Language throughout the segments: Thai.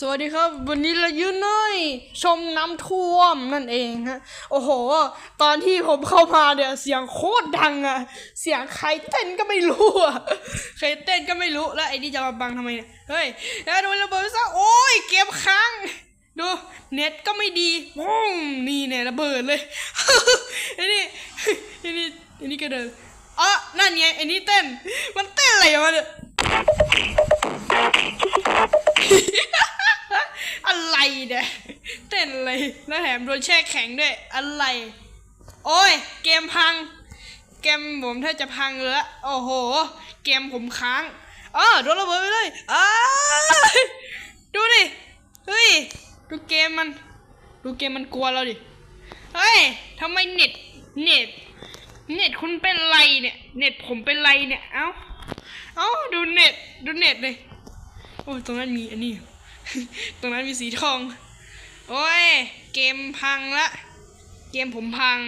สวัสดีครับ วันนี้เรายืนน้อยชมน้ำท่วมนั่นเองฮะโอ้โห ตอนที่ผมเข้ามาเนี่ยเสียงโคตรดังอะเสียงใครเต้นก็ไม่รู้อะใครเต้นก็ไม่รู้แล้วไอ้นี่จะมาบังทำไมเนี่ยเฮ้ยแล้วโดูระเบิดซะโอ้ยเกมค้างดูเน็ตก็ไม่ดีปุ้งนี่เนี่ยระเบิดเลยไอ้นี่ไอ้นี่ไอ้นี่ก็เดินอ๋อนั่นไงไอ้นี่เต้นมันเต้นอะไรวะเนี่ย อะไรเนี่ยเต้นอะไรแล้วแถมโดนแช่แข็งด้วย อะไร โอ้ย เกมพัง เกมผมถ้าจะพังเลยละโอ้โห เกมผมค้างอ๋อโดนระเบิดไปเลยอ้าดูดิ เฮ้ย ดูเกมมัน ดูเกมมันกลัวเราดิ เฮ้ยทำไมเน็ต เน็ต เน็ตคุณเป็นไรเนี่ย เน็ตผมเป็นไรเนี่ย เอ้า เอ้าดูเน็ตดูเน็ตเลยโอ้ตรงนั้นมีอันนี้ ตรงนั้นมีสีทอง โอ้ย เกมพังละ เกมผมพัง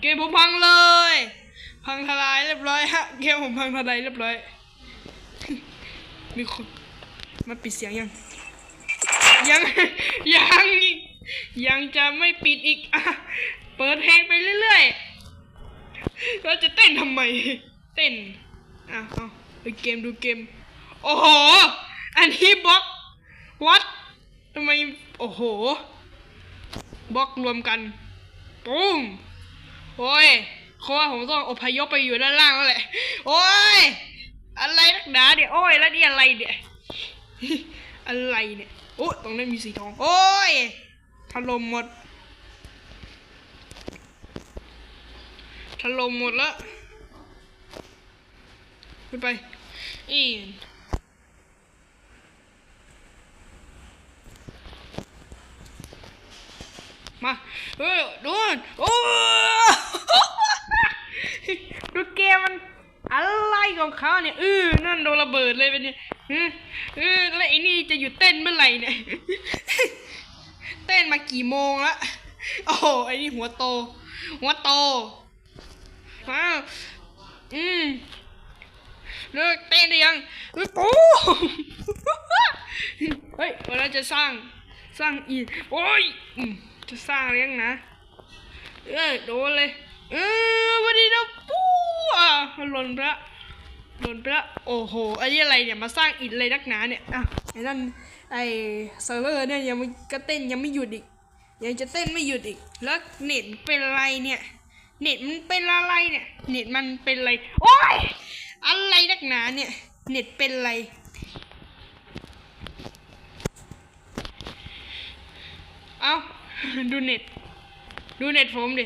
เกมผมพังเลย พังทลายเรียบร้อยฮะ เกมผมพังทลายเรียบร้อย มีคนมาปิดเสียงยัง ยัง ยังอีกยังจะไม่ปิดอีกอะเปิดเพลงไปเรื่อยๆเราจะเต้นทำไม เต้นอะเอาดู เกมดูเกม โอ้โห อันนี้บล็อกวัดทำไม โอ้โห บล็อกรวมกัน ปุ้มโอ้ยเพราะว่าผมต้องอพยพไปอยู่ด้านล่างแล้วแหละ โอ้ย อะไรนักหนาเนี่ยโอ้ย แล้วนี่อะไรเนี่ยอะไรเนี่ย โอ้ตรงนั้นมีสีทอง โอ้ยถล่มหมดถล่มหมดแล้ว ไปไป อีนมาเออดูนโอ้ดูเกมมันอะไรของเขาเนี่ยเออนั่นโดนระเบิดเลยเป็นเนี่ยเออเออแล้วไอ้นี่จะหยุดเต้นเมื่อไหร่เนี่ย เต้นมากี่โมงละ โอ้โห ไอ้นี่หัวโต หัวโตว้าวอืมเลิก เต้นได้ยังเฮ้ยปูเฮ้ยวันนั้นจะสร้างสร้างอีกโอ้ยอืมจะสร้างเลี้ยงนะ เอ้ยโดนเลย เออวันนี้นะปูอะมันหล่นไปละหล่นไปละโอ้โหไอ้นี่อะไรเนี่ยมาสร้างอิฐเลยนักหนาเนี่ยอะไอ้นั่นไอ้เซิร์ฟเวอร์เนี่ยยังไม่ก็เต้นยังไม่หยุดอีกยังจะเต้นไม่หยุดอีก แล้วเน็ตเป็นอะไรเนี่ย เน็ตมันเป็นอะไรเนี่ย เน็ตมันเป็นอะไร โอ้ย อะไรนักหนาเนี่ย เน็ตเป็นอะไร เอาดูเน็ต ดูเน็ตผมดิ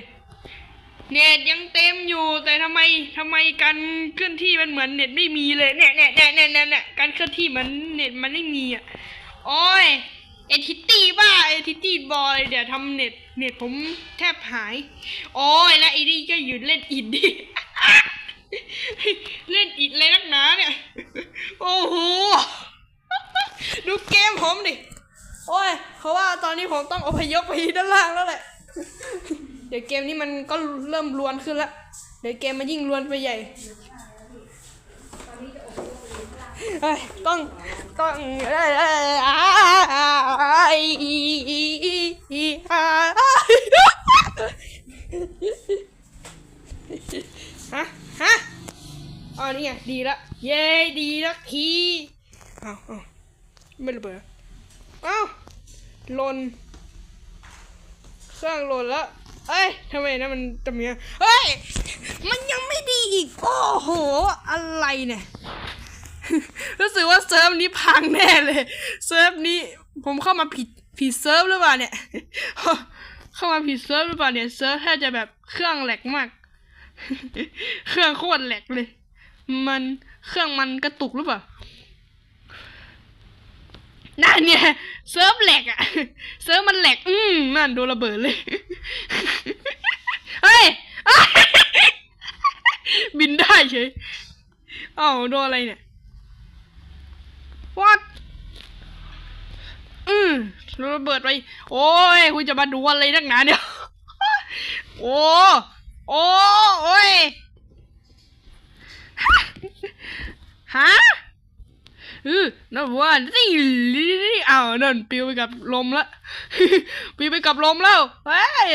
เน็ตยังเต็มอยู่แต่ทำไมทำไมการเคลื่อนที่มันเหมือนเน็ตไม่มีเลยเนี่ยเนี่ยเนี่ยเนี่ยเนี่ยเนี่ยการเคลื่อนที่มันเน็ตมันไม่มีอะ โอ้ยเอทิตี้บ้าเอทิตี้บอยเดี๋ยวทำเน็ตเน็ตผมแทบหาย โอ้ยแล้วไอ้นี่ก็หยุดเล่นอินดิ เล่นอิดเลยนักหนาเนี่ย โอ้โห ดูเกมผมดิ โอ้ยเพราะว่าตอนนี้ผมต้องอพยพไปด้านล่างแล้วแหละ เดี๋ยวเกมนี้มันก็เริ่มรวนขึ้นละ เดี๋ยวเกมมันยิ่งรวนไปใหญ่เอ้ยต้องต้องเอ้ยเอ้ยอ้ายอีอีอีอีอ้ายฮะ ฮะ อ๋อนี่ไงดีละ เย้ดีละทีเอาเอาไม่ระเบิดเอ้าหล่นเครื่องลนแล้วเอ้ยทำไมนะมันจะมีเฮ้ย มันยังไม่ดีอีก โอ้โห อะไรเนี่ย รู้สึกว่าเซิร์ฟนี้พังแน่เลย เซิร์ฟนี้ ผมเข้ามาผิดผิดเซิร์ฟหรือเปล่าเนี่ย เข้ามาผิดเซิร์ฟหรือเปล่าเนี่ย เซิร์ฟแทบจะแบบเครื่องแหลกมาก เครื่องโคตรแหลกเลย มันเครื่องมันกระตุกหรือเปล่านั่นเนี่ยเซิร์ฟแหลกอะเซิร์ฟมันแหลก อืมนั่นโดนระเบิดเลยเฮ้ยบินได้เฉยอ้าโดนอะไรเนี่ย what อืมโดนระเบิดไป โอ้ยคุณจะมาดูอะไรนักหนาเนี่ยโอ้โอ้โอ้ย ฮะเออนั่นว่านี่อ้าวนั่นปิวไปกับลมละปิวไปกับลมแล้วเฮ้ย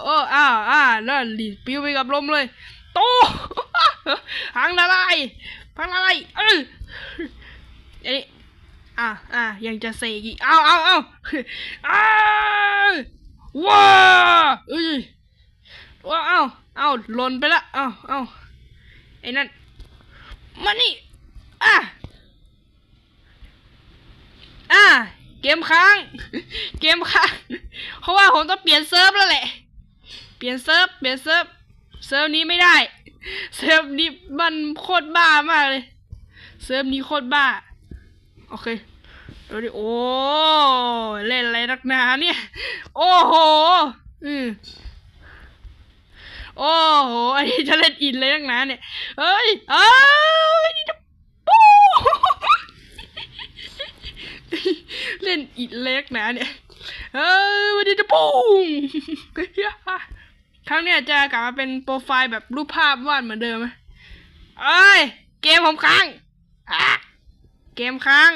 โอ้อ้าวอ่านั่นดิปิวไปกับลมเลยโตพังละลายพังละลายเอออันนี้อะอะยังจะเสกอีกเอาเอาเอาอ้าวว้าเอ้ยว้าเอาเอาหล่นไปละเอาเอาไอ้นั่นมานี่ อะอ่าเกมค้าง เกมค้าง เพราะว่าผมต้องเปลี่ยนเซิร์ฟแล้วแหละ เปลี่ยนเซิร์ฟ เปลี่ยนเซิร์ฟ เซิร์ฟนี้ไม่ได้ เซิร์ฟนี้มันโคตรบ้ามากเลย เซิร์ฟนี้โคตรบ้า โอเคดี๋ยวดิโอ้ เล่นอะไรนักหนาเนี่ย โอ้โห อืมโอ้โห อันนี้จะเล่นอินเลยนักหนาเนี่ย เฮ้ย เอ้ยนี่จะ เล่นอิดเล็กนะเนี่ยเออวันนี้จะปุ้งครั้งเนี้ยจะกลับมาเป็นโปรไฟล์แบบรูปภาพวาดเหมือนเดิมไหมเอ้ย เกมผมค้างอะเกมค้าง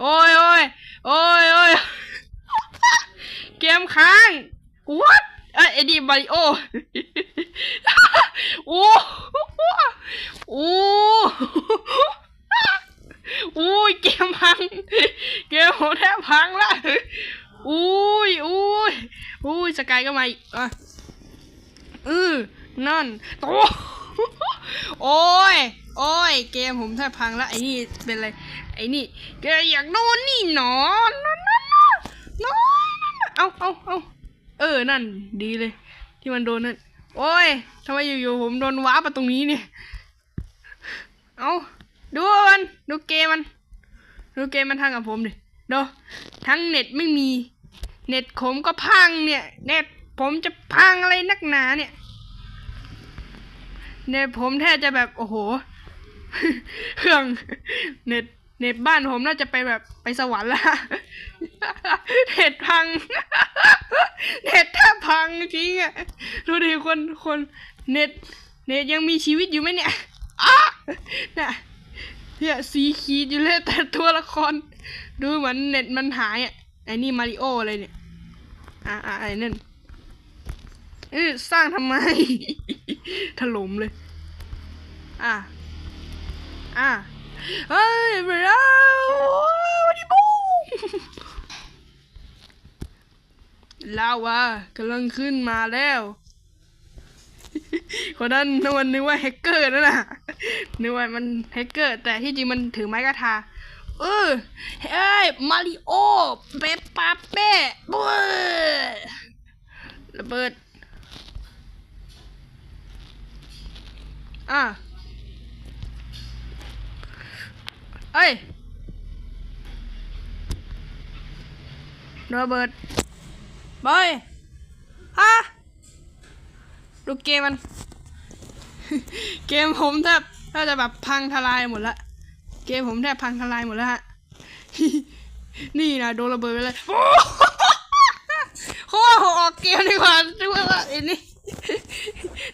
โอ้ยโอ้ยโอ้ยโอ้ยเกมค้าง what เอ้ยเอ็ดดี้มาริโอโอ้โอ้ อุ้ยเกมพัง เกมผมแทบ พังละอุ้ยอุ้ยอุ้ยสกายก็มาอีกอะอือนั่นโตโอ้ยโอ้ย เกมผมแทบพังละไอ้นี่เป็นไรไอ้นี่แกอยากโดนนี่หนอนนั่นนั่นนั่นเอาเอาเอาเออนั่น ดีเลย ที่มันโดนนั่นโอ้ยทำไมอยู่ๆผมโดนว้าร์ปตรงนี้เนี่ยเอาดูมันดูเกมมัน ดูเกมมันทางกับผมดิ ดูทั้งเน็ตไม่มี เน็ตผมก็พังเนี่ย เน็ตผมจะพังอะไรนักหนาเนี่ย เน็ตผมแทบจะแบบโอ้โห เครื่องเน็ตเน็ตบ้านผมน่าจะไปแบบไปสวรรค์ละเน็ตพัง เน็ตแทบพังจริงอะดูดิคนคนเน็ต เน็ตยังมีชีวิตอยู่ไหมเนี่ยอ้าน่ะเนี่ยสีขีดอยู่เลยแต่ตัวละคร ดูเหมือนเน็ตมันหายอะไอ้นี่มาริโออะไรเนี่ย อ่าอ่าไอ้นั่นเออสร้างทำไม ถล่มเลย อะอะเฮ้ยไปแล้ววันนี้บูลาวากำลังขึ้นมาแล้ว คนนั้นนว่านึกว่าแฮกเกอร์นั่นน่ะนึกว่ามันแฮกเกอร์ แต่ที่จริงมันถือไม้กระทา เออเฮ้ยมาริโอเปปปาเป้บ้ยระเบิด อะเอ้ยระเบิดบอยฮะดูเกมมัน เกมผมแทบน่าจะแบบพังทลายหมดละ เกมผมแทบพังทลายหมดแล้วฮะ นี่นะโดนระเบิดไปเลยโอ้เขาออกเกมดีกว่าดูว่าไอ้นี่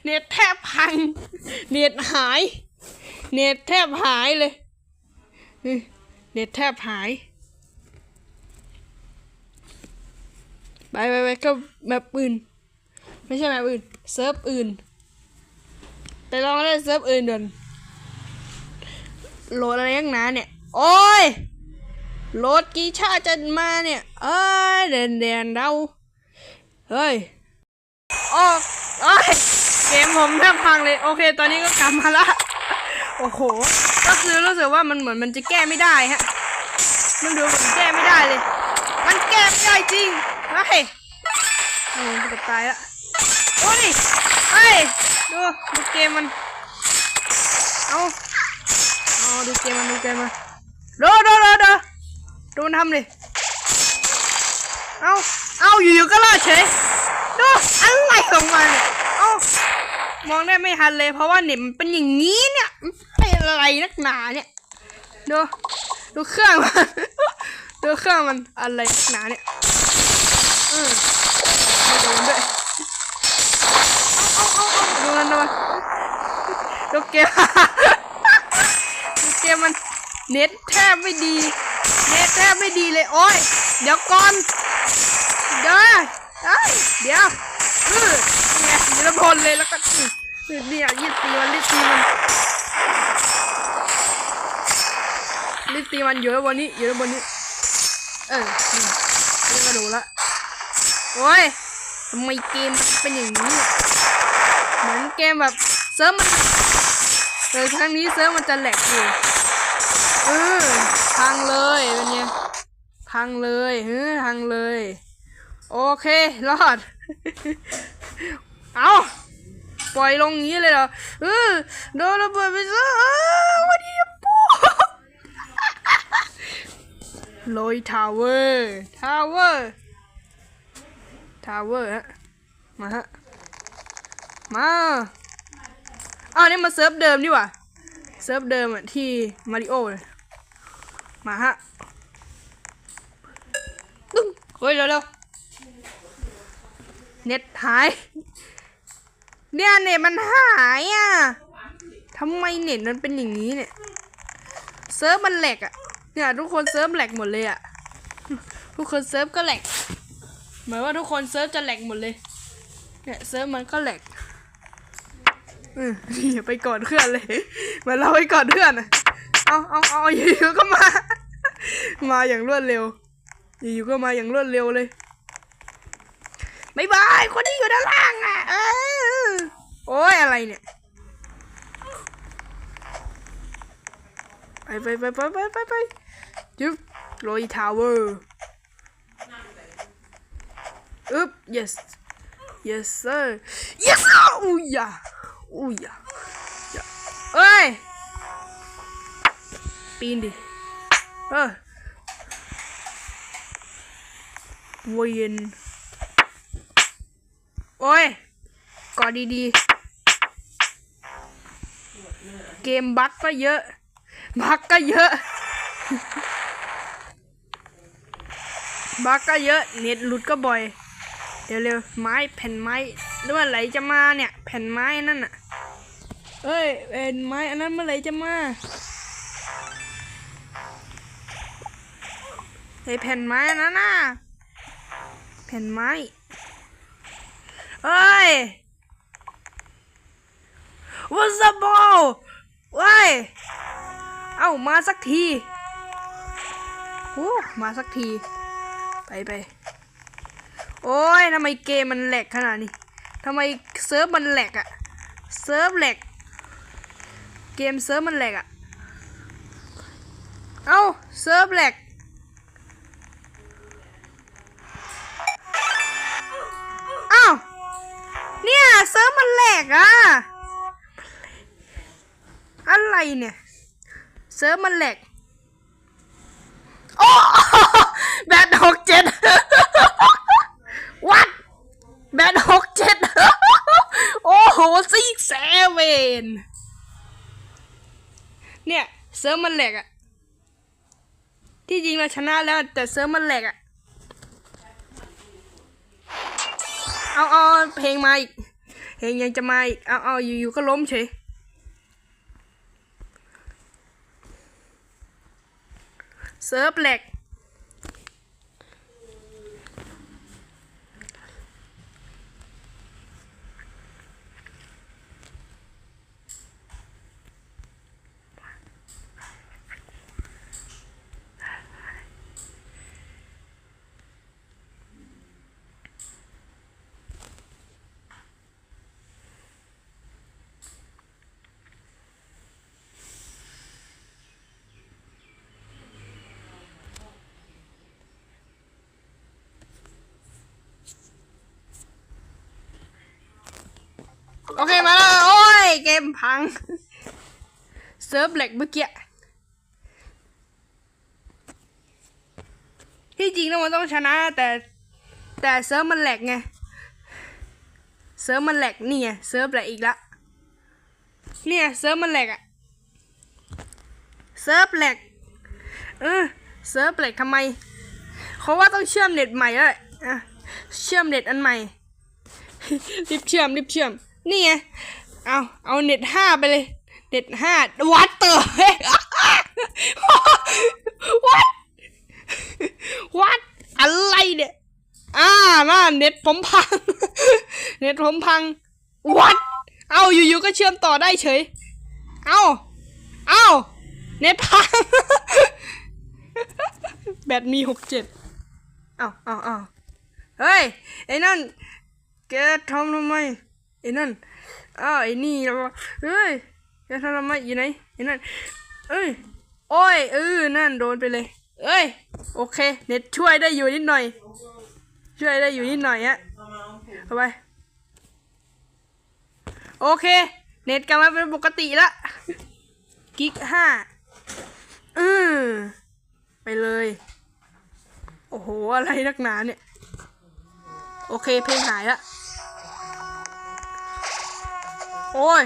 เน็ตแทบพัง เน็ตหาย เน็ตแทบหายเลย เน็ตแทบหาย ไปไปไปก็แบบอื่น ไม่ใช่แบบอื่น เซิร์ฟอื่น ไปลองเล่นเซิร์ฟอื่นเดิน โหลดอะไรยังนาเนี่ย โอ้ยโหลดกีชาจะมาเนี่ย เอ้ยเดนเดนเราเฮ้ยออกเอ้ยเกมผมแทบพังเลย โอเค ตอนนี้ก็กลับมาละ โอ้โห ก็คือรู้สึกว่ามันเหมือนมันจะแก้ไม่ได้ฮะ มันดูเหมือนแก้ไม่ได้เลย มันแก้ไม่ได้จริงเฮ้ยโอ้ยจะตายละ โอ้ดิเฮ้ย ดูดูเกมมัน เอา เอาดูเกมมันดูเกมมันดูดูดูดูดูมันทำดิเอาเอาอยู่ๆก็รอดเฉยดูอะไรของมันเอามองได้ไม่ทันเลย เพราะว่าเน็ตมันเป็นอย่างนี้เนี่ยเป็นอะไรนักหนาเนี่ยดูดูเครื่องมันดูเครื่องมันอะไรนักหนาเนี่ยอืมไม่โดนด้วยดูมันดูมันดูเกม เกมมันเน็ตแทบไม่ดี เน็ตแทบไม่ดีเลยโอ้ย เดี๋ยวก่อน เดี๋ยวเอ้ยเดี๋ยวเออเนี่ยเดี๋ยวพลเลยแล้วก็เนี่ยยืดตีมันยืดตีมันยืดตีมันอยู่แล้วบนนี้อยู่แล้วบนนี้ เออนี่กระโดดละโอ้ยทำไมเกมมันเป็นอย่างนี้ เหมือนเกมแบบเซิร์ฟมันแต่ครั้งนี้เซิร์ฟมันจะแหลกอยู่ เออพังเลยเป็นไงพังเลยเฮ้ยพังเลย โอเครอด เอาปล่อยลงงี้เลยเหรอเออโดนระเบิดไปซะเออวันนี้ปูโรยทาวเวอร์ทาวเวอร์ทาวเวอร์ฮะมาฮะมาอ้าวนี่มาเซิร์ฟเดิมดีกว่าเซิร์ฟเดิมอะที่มาริโอเลย มาฮะตึ้งเฮ้ยเร็วๆเน็ตหาย เนี่ยเน็ตมันหายอะทำไมเน็ตมันเป็นอย่างนี้เนี่ย เซิร์ฟมันแหลกอะ เนี่ยทุกคนเซิร์ฟแหลกหมดเลยอะ ทุกคนเซิร์ฟก็แหลก เหมือนว่าทุกคนเซิร์ฟจะแหลกหมดเลย เนี่ยเซิร์ฟมันก็แหลกอืมอไปก่อนเพื่อนเลย เหมือนเราไปก่อนเพื่อนอะเอาเอาเอาอยู่ก็มา มาอย่างรวดเร็ว อยู่ๆก็มาอย่างรวดเร็วเลยบายบายคนที่อยู่ด้านล่างอะ เออ โอ้ยอะไรเนี่ย ไปไปไปไปไปไปไปยึบโรยทาวเวอร์อึ๊บ yes yes sir yes อุ้ยอะอุ้ยอะอย่าเอ้ย ปีนดิ เออ เวียนโอ้ยกอดดีๆ เกมบั๊กก็เยอะ บั๊กก็เยอะ บั๊กก็เยอะ เน็ตหลุดก็บ่อยเดี๋ยวเร็วไม้แผ่นไม้หรือว่าไหลจะมาเนี่ย แผ่นไม้นั่นน่ะเอ้ยแผ่นไม้อันนั้นเมื่อไหร่จะมาไอแผ่นไม้อันนั้นน่ะ ผ่นไม้เอ้ย What's up ball ว้ายเอ้า มาสักทีโอ้มาสักที ไปไป โอ้ยทำไมเกมมันแหลกขนาดนี้ทำไมเซิร์ฟมันแหลกอะเซิร์ฟแหลก เกมเซิร์ฟมันแหลกอะเอ้า เซิร์ฟแหลก เซิร์ฟมันแหลกอะอะไรเนี่ย เซิร์ฟมันแหลก โอ้แบตหกเจ็ดวัดแบตหกเจ็ดโอ้โหซิกเซเวนเนี่ยเซิร์ฟมันแหลกอะที่จริงเราชนะแล้วแต่เซิร์ฟมันแหลกอะเอาเอาเพลงมาอีก เพลงยังจะมาอีกเอาเอาอยู่ๆก็ล้มเฉยเซิร์ฟแหลก โอเคมาแล้ว โอ้ย เกม พัง เซิร์ฟแหลกเมื่อกี้ ที่จริงแล้วมันต้องชนะ แต่แต่เซิร์ฟมันแหลกไง เซิร์ฟมันแหลกนี่ไงเซิร์ฟแหลกอีกละเนี่ยเซิร์ฟมันแหลกอะเซิร์ฟแหลกเออเซิร์ฟแหลกทำไมเขาว่าต้องเชื่อมเน็ตใหม่แล้วอะเชื่อมเน็ตอันใหม่รีบเชื่อมรีบเชื่อมนี่ไง เอาเอาเน็ตห้าไปเลย เน็ตห้าวัดเตอร์ what what อะไรเนี่ยอ่ามาเน็ตผมพัง เน็ตผมพัง what เอาอยู่ๆก็เชื่อมต่อได้เฉย เอาเอาเน็ตพัง แบตมีหกเจ็ดเอาเอาเอาเฮ้ย ไอ้นั่นแกทำทำไม ไอ้นั่น อ้าวไอ้นี่แล้วเฮ้ยแกทำทำไมอยู่ไหนไอ้นั่นเอ้ยโอ้ยเออนั่นโดนไปเลย เอ้ยโอเค เน็ตช่วยได้อยู่นิดหน่อย ช่วยได้อยู่นิดหน่อยฮะเข้าไปโอเค เน็ตกลับมาเป็นปกติละกิกห้าอือไปเลย โอ้โห อะไรนักหนาเนี่ย โอเค เพลงหายละ โอ้ย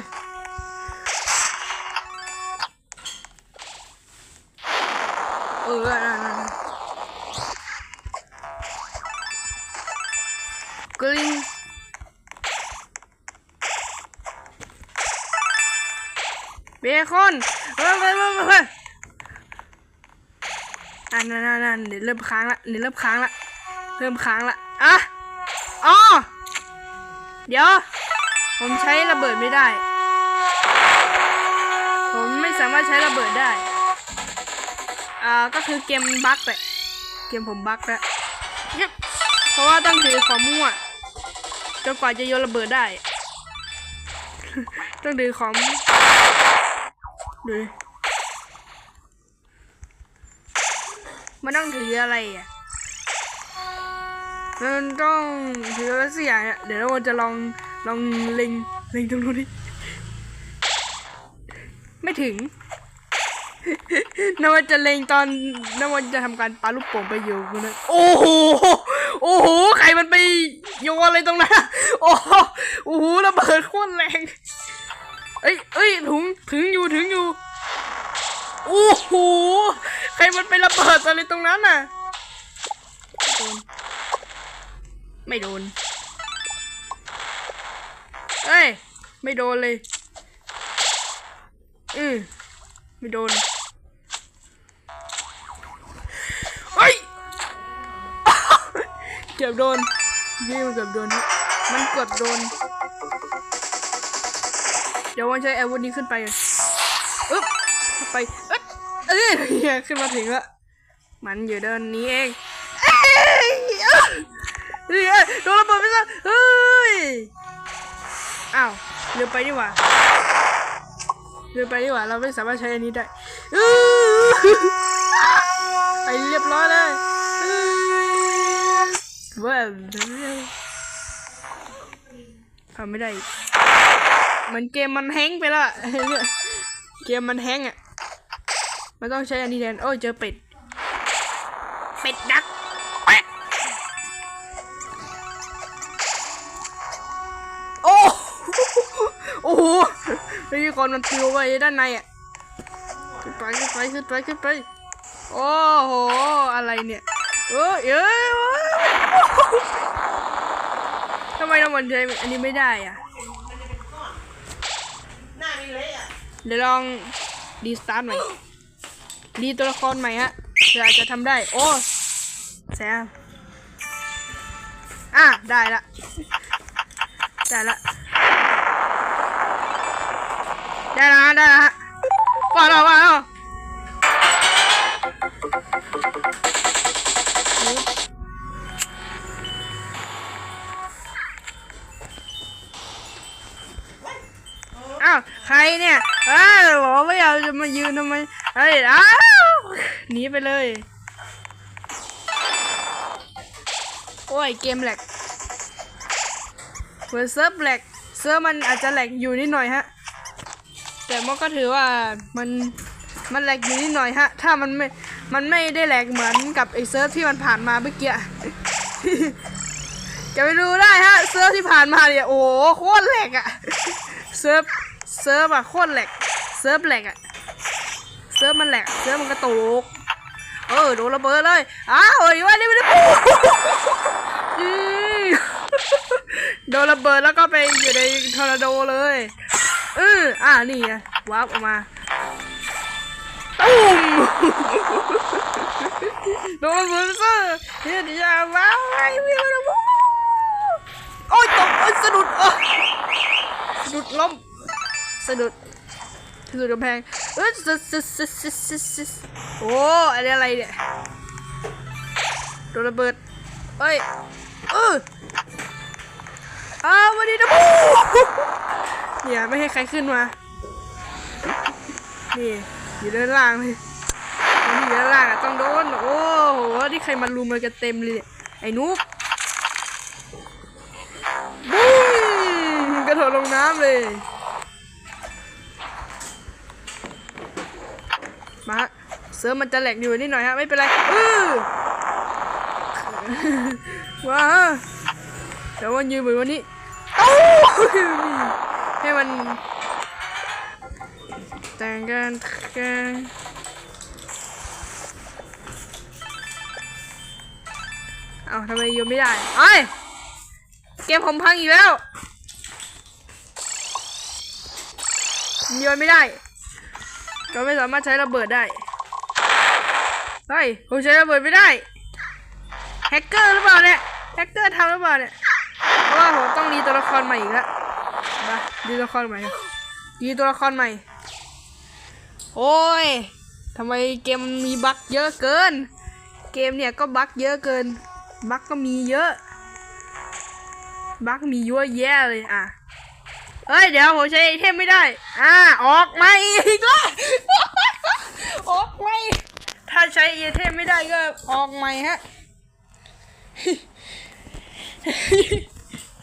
เออนั่นกลิ้งเบคอนเฮ้ยเฮ้ยเฮ้ยเฮ้ยอันนั้นนั่นนั่นเดี๋ยวเริ่มค้างละเดี๋ยวเริ่มค้างละเริ่มค้างละอะอ๋อเดี๋ยว ผมใช้ระเบิดไม่ได้ ผมไม่สามารถใช้ระเบิดได้ อ่า ก็คือเกมบั๊กแหละเกมผมบั๊กแล้ว เพราะว่าต้องถือของมั่วจนกว่าจะโยนระเบิดได้ ต้องถือของดูมันต้องถืออะไรอะมันต้องถืออะไรสักอย่างเดี๋ยวเราจะลอง ลองเล็งเล็งตรงนู้นดิ ไม่ถึงน้ำมันจะเล็งตอนน้ำมันจะทำการปาลูกโป่งไปอยู่คุณนะโอ้โห โอ้โห ใครมันไปโยนอะไรตรงนั้น โอ้โหโอ้โหระเบิดโคตรแรง เอ้ยเอ้ยถึง ถึงอยู่ ถึงอยู่ โอ้โห ใครมันไประเบิดอะไรตรงนั้นน่ะ ไม่โดน ไม่โดน เอ้ย ไม่โดนเลย อือไม่โดนเฮ้ยเกือบโดนยี่มันเกือบโดน มันกือบโดน เดี๋ยววันใช้อาวุธนี้ขึ้นไปก่อนอึ๊บไปอึ๊บเอ้ยขึ้นมาถึงล้วมันอยู่ด้านนี้เองเอ้ยเอ้ยเอ้ยโดนระเบิดไปซะเฮ้ย อ้าวเรือไปดีกว่าเรือไปดีกว่า เราไม่สามารถใช้อันนี้ได้อื้อไปเรียบร้อยเลยอื้อเว้ยทำไม่ได้เหมือนเกมมันแฮงไปแล้วอะเกมมันแฮงอะ มันต้องใช้อันนี้แทน โอ้ยเจอเป็ด เป็ดดัก นี่คนมันปิวไปด้านในอะขึ้นไปขึ้นไปขึ้นไปขึ้นไปโอ้โหอะไรเนี่ยเอ้ยเอ้ยเอ้ยทำไมเรามันใช้อันนี้ไม่ได้อะหน้านี่เละอะเดี๋ยวลองดีสตาร์ทใหม่ดีตัวละครใหม่ฮะเผื่ออาจจะทำได้ โอ้แซมอะ ได้ละ ได้ละ ได้ละฮะได้ละฮะว่าแล้วว่าแล้วอ้าวใครเนี่ยอ้าวบอกว่าไม่อยากจะมายืนทำไมเฮ้ยอ้าวหนีไปเลยโอ้ยเกมแหลกเปิดเซิร์ฟแหลกเซิร์ฟมันอาจจะแหลกอยู่นิดหน่อยฮะ แต่มันก็ถือว่ามันมันแหลกอยู่นิดหน่อยฮะ ถ้ามันไม่ มันไม่ได้แหลกเหมือนกับไอ้เซิร์ฟที่มันผ่านมาเมื่อกี้ จะไปดูได้ฮะ เซิร์ฟที่ผ่านมาเนี่ยโอ้โหโคตรแหลกอะเซิร์ฟ เซิร์ฟอะโคตรแหลก เซิร์ฟแหลกอะเซิร์ฟมันแหลก เซิร์ฟมันกระตุก เออโดนระเบิดเลย อ้าวเฮ้ยว่านี่ไม่ได้ปูโดนระเบิดแล้วก็ไปอยู่ในทอร์นาโดเลย เอออ่านี่ไงวาร์ปออกมาตุ้มโดนบุนเซอร์เฮียดิยามาไอ้เมียนะบูโอ้ยตกโอ้ยสะดุดโอ้ยสะดุดล้มสะดุดสะดุดกำแพงเอ้ยสะสะสะสะสะสโอ้อันนี้อะไรเนี่ยโดนระเบิดเอ้ยเอออ้าววันนี้นะบู เนี่ยไม่ให้ใครขึ้นมา นี่ อยู่ด้านล่างเลยนี่อยู่ด้านล่างอะต้องโดน โอ้โหที่ใครมารุมมันกันเต็มเลย ไอ้นุ๊กบุ้งกระโดดลงน้ำเลย มาเซิร์ฟมันจะแหลกอยู่นิดหน่อยฮะ ไม่เป็นไรเออว้าเดี๋ยววันยืนเหมือนวันนี้เอ้ ให้มันแต่งกันกันเอาทำไมโยนไม่ได้ไอ้ยเกมผมพังอีกแล้วโยนไม่ได้ ก็ไม่สามารถใช้ระเบิดได้เฮ้ยผมใช้ระเบิดไม่ได้แฮกเกอร์หรือเปล่าเนี่ยแฮกเกอร์ทำหรือเปล่าเนี่ยเพราะว่าผมต้องรีตัวละครใหม่อีกแล้ว มารีตัวละครใหม่รีตัวละครใหม่ โอ้ยทำไมเกมมีบั๊กเยอะเกิน เกมเนี่ยก็บั๊กเยอะเกิน บั๊กก็มีเยอะ บั๊กมีเยอะแยะเลยอะเฮ้ยเดี๋ยวผมใช้ไอเทมไม่ได้ อ่าออกมาอีกแล้วออกไม่ถ้าใช้ไอเทมไม่ได้ก็ออกใหม่ฮะ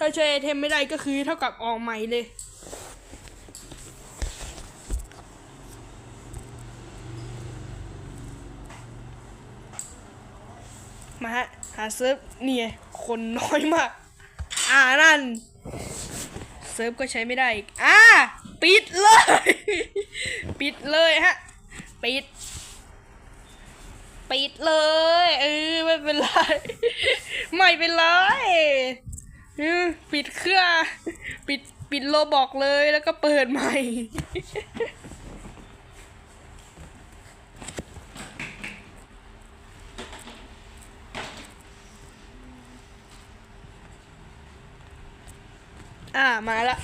ถ้าใช้ไอเทมไม่ได้ก็คือเท่ากับออกใหม่เลย มาฮะ หาเซิร์ฟเนี่ยคนน้อยมาก อ่านั่น เซิร์ฟก็ใช้ไม่ได้อีก อ่า ปิดเลย ปิดเลยฮะ ปิด ปิดเลย เออ ไม่เป็นไร ไม่เป็นไร ปิดเครื่องปิดปิดโลบอกเลยแล้วก็เปิดใหม่ อ่ามาละ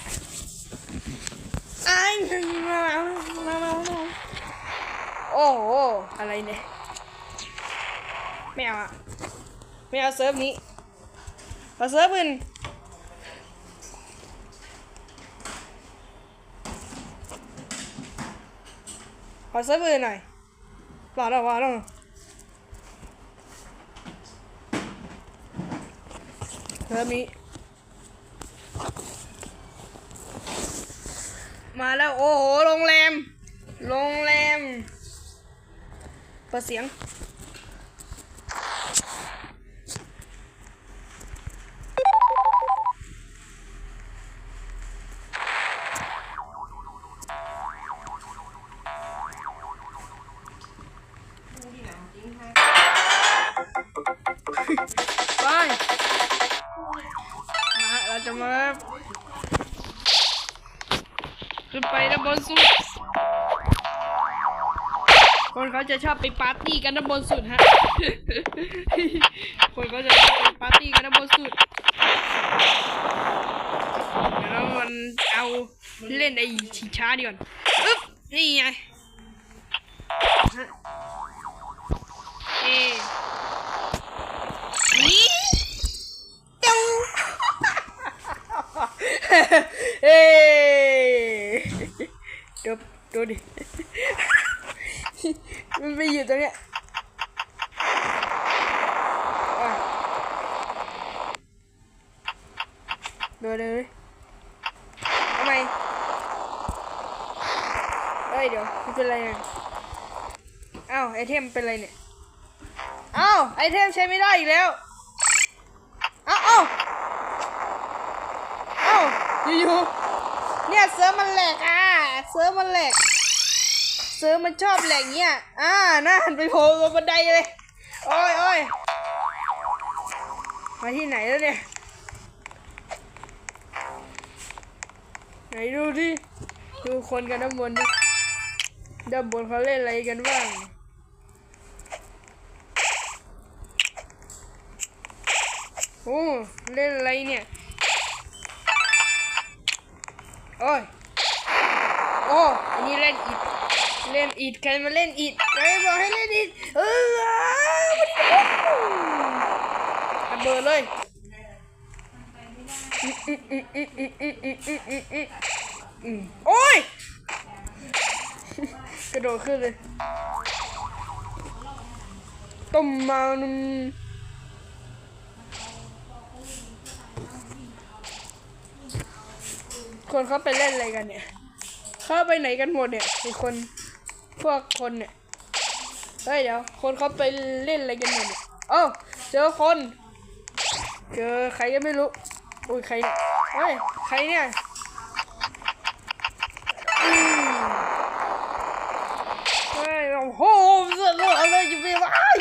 ไอ้ายมามามามาโอ้โหอะไรเนี่ยไม่เอาอะไม่เอาเซิร์ฟนี้เอาเซิร์ฟอื่น ขอเซิร์ฟเวอร์หน่อยว่าแล้วว่าแล้วเซิร์ฟนี้มาแล้ว โอ้โห โรงแรม โรงแรม เปิดเสียง จะชอบไปปาร์ตี้กันด้านบนสุดฮะ คนเขาจะชอบไปปาร์ตี้กันด้านบนสุด เดี๋ยวเรามันเอาเล่นไอ้ชิงช้าดีก่อนอึ๊บ นี่ไงเอ๊นี่เจ้าเอ้ดูดูดิ มันไปอยู่ตรงเนี้ยอะดูเลยทำไมเอ้ยเดี๋ยวมันเป็นไรอะอ้าวไอเทมเป็นไรเนี่ยอ้าวไอเทมใช้ไม่ได้อีกแล้วอ้าวอ้าวอ้าวอยู่ๆเนี่ยเซิร์ฟมันแหลกอะเซิร์ฟมันแหลก เซิร์ฟมันชอบแหล่งเนี้ย อ่าน่าไปโผล่บนบันไดเลย โอ้ยโอ้ยมาที่ไหนแล้วเนี่ย ไหนดูดิ ดูคนกันด้านบนดิด้านบนเขาเล่นอะไรกันบ้างโอ้เล่นอะไรเนี่ย โอ้ย โอ้ อันนี้เล่นอิด เล่นอิดใครมาเล่นอิดใครบอกให้เล่นอิดเออระเบิดเลยอืมโอ้ยกระโดดขึ้นเลยต้มมานุมคนเขาไปเล่นอะไรกันเนี่ย เข้าไปไหนกันหมดเนี่ยไอคน พวกคนเนี่ย เฮ้ยเดี๋ยว คนเขาไปเล่นอะไรกันหมดเนี่ยเอ้าเจอคน เจอใครก็ไม่รู้ อุ้ยใครเนี่ยเฮ้ยใครเนี่ยเฮ้ยโอ้โหเสือเลือดอะไรอยู่พี่วะอ้า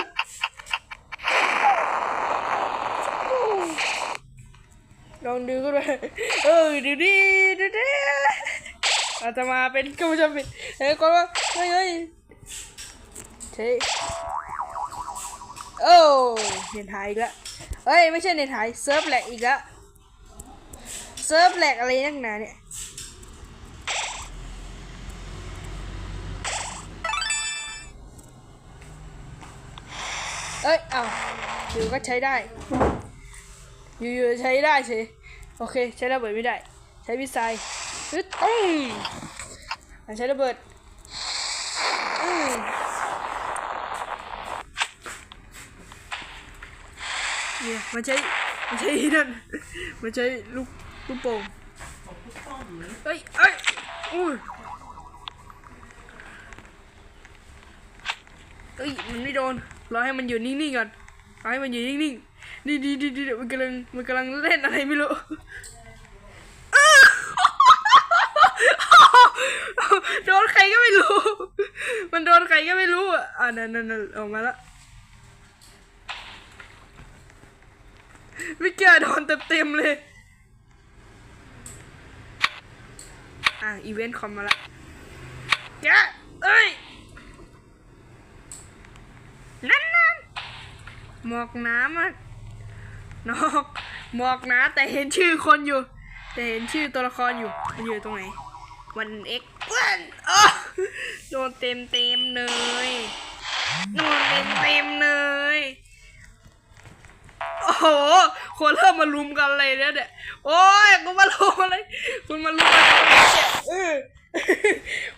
ลองดูก็ได้เออดูดิดูดิ อาจจะมาเป็นก็จะเป็นเฮ้ยคนว่าเฮ้ยเฮ้ยเท่โอ้เน็ตหายอีกแล้วเฮ้ยไม่ใช่เน็ตหายเซิร์ฟแหลกอีกแล้วเซิร์ฟแหลกอะไรนักหนาเนี่ยเอ้ยเอาอยู่ก็ใช้ได้ อยู่ๆใช้ได้เฉยโอเค ใช้ระเบิดไม่ได้ ใช้มิสไซล์ฮึดตุ้งอะใช้ระเบิดอืมเนี่ยมันใช้มันใช้นั่นมันใช้ลูกลูกโป่งเอ้ยเอ้ยอุ้ยเอ้ยมันไม่โดนรอให้มันอยู่นิ่งๆก่อนรอให้มันอยู่นิ่งๆนี่ดีดีดีเดี๋ยวมันกำลังมันกำลังเล่นอะไรไม่รู้ อ้าว โดนใครก็ไม่รู้ มันโดนใครก็ไม่รู้ อะอ่านั่นนั่นออกมาล้ววิกเกียโดนเต็มๆเลย อะ อีเวนต์คอมมาละแกเอ้ย นั่นนั่นหมอกน้ำอะนอกหมอกหนาแต่เห็นชื่อคนอยู่ แต่เห็นชื่อตัวละครอยู่ มันอยู่ตรงไหน วันเอ็ก อนอ้อโดนเต็มเต็มๆเลยโดนเต็มเต็มๆเลยโอ้โหคนเริ่มมาลุมกันเลยแล้วเนี่ยโอ้ยคุณมาลุมอะไรคุณมาลุมอะไรกันตรงนี้เนี่ยเออ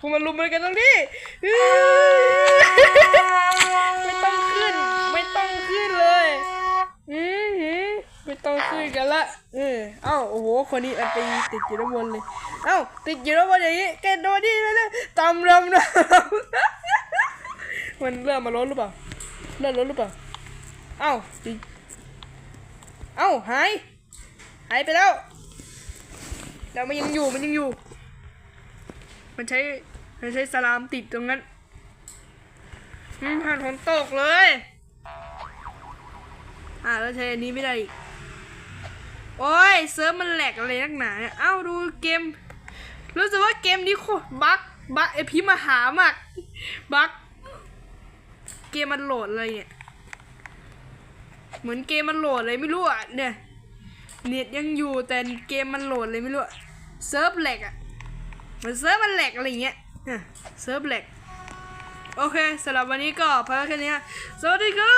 คุณมาลุมอะไรกันตรงนี้เออไม่ต้อง ไม่ต้องขึ้นกันละ เออ เอ้า โอ้โห คนนี้อันไปติดอยู่ด้านบนเลย เอ้า ติดอยู่ด้านบนอย่างนี้แกโดนนี่ไปเลยตำรำนะมันเริ่มมาลดหรือเปล่า เริ่มลดหรือเปล่า เอ้าจริงเอ้า หาย หายไปแล้ว แต่มันยังอยู่ มันยังอยู่ มันใช้ มันใช้สลามติดตรงนั้นอืมผ่านฝนตกเลย อ่าแล้วใช้อันนี้ไม่ได้อีก โอ้ยเซิร์ฟมันแหลกอะไรนักหนาเนี่ยเอ้าดูเกม รู้สึกว่าเกมนี้โคตรบั๊กบั๊กไอพิมพ์มาหามากบั๊กเกมมันโหลดอะไรเนี่ยเหมือนเกมมันโหลดเลยไม่รู้อะเนี่ยเน็ตยังอยู่แต่เกมมันโหลดเลยไม่รู้เซิร์ฟแหลกอะเหมือนเซิร์ฟมันแหลกอะไรเงี้ยเซิร์ฟแหลกโอเคสำหรับวันนี้ก็พอแค่นี้สวัสดีครั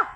บ